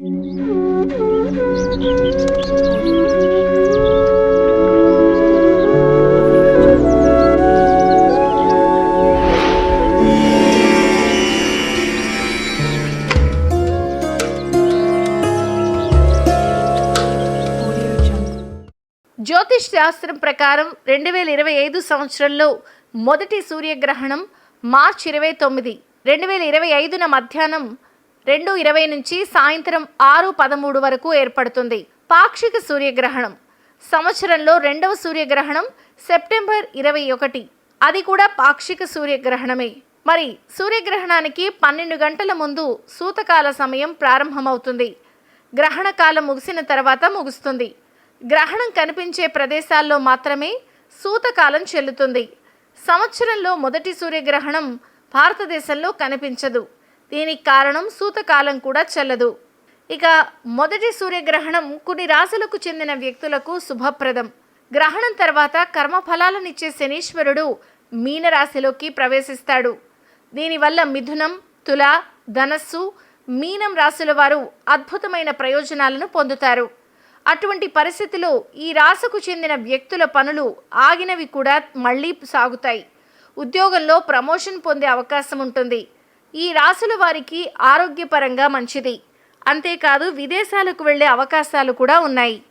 జ్యోతిష్ శాస్త్రం ప్రకారం రెండు వేల ఇరవై ఐదు సంవత్సరంలో మొదటి సూర్యగ్రహణం మార్చి ఇరవై తొమ్మిది. రెండు వేల ఇరవై ఐదున మధ్యాహ్నం రెండు ఇరవై నుంచి సాయంత్రం ఆరు పదమూడు వరకు ఏర్పడుతుంది. పాక్షిక సూర్యగ్రహణం. సంవత్సరంలో రెండవ సూర్యగ్రహణం సెప్టెంబర్ ఇరవై ఒకటి. అది కూడా పాక్షిక సూర్యగ్రహణమే. మరి సూర్యగ్రహణానికి పన్నెండు గంటల ముందు సూతకాల సమయం ప్రారంభమవుతుంది. గ్రహణ కాలం ముగిసిన తర్వాత ముగుస్తుంది. గ్రహణం కనిపించే ప్రదేశాల్లో మాత్రమే సూతకాలం చెల్లుతుంది. సంవత్సరంలో మొదటి సూర్యగ్రహణం భారతదేశంలో కనిపించదు. దీనికి కారణం సూతకాలం కూడా చెల్లదు. ఇక మొదటి సూర్యగ్రహణం కొన్ని రాశులకు చెందిన వ్యక్తులకు శుభప్రదం. గ్రహణం తర్వాత కర్మఫలాలనిచ్చే శనీశ్వరుడు మీనరాశిలోకి ప్రవేశిస్తాడు. దీనివల్ల మిథునం తుల ధనస్సు మీనం రాశుల వారు అద్భుతమైన ప్రయోజనాలను పొందుతారు. అటువంటి పరిస్థితిలో ఈ రాశకు చెందిన వ్యక్తుల పనులు ఆగినవి కూడా మళ్ళీ సాగుతాయి. ఉద్యోగంలో ప్రమోషన్ పొందే అవకాశం ఉంటుంది. ఈ రాసుల వారికి ఆరోగ్యపరంగా మంచిది. అంతేకాదు విదేశాలకు వెళ్ళే అవకాశాలు కూడా ఉన్నాయి.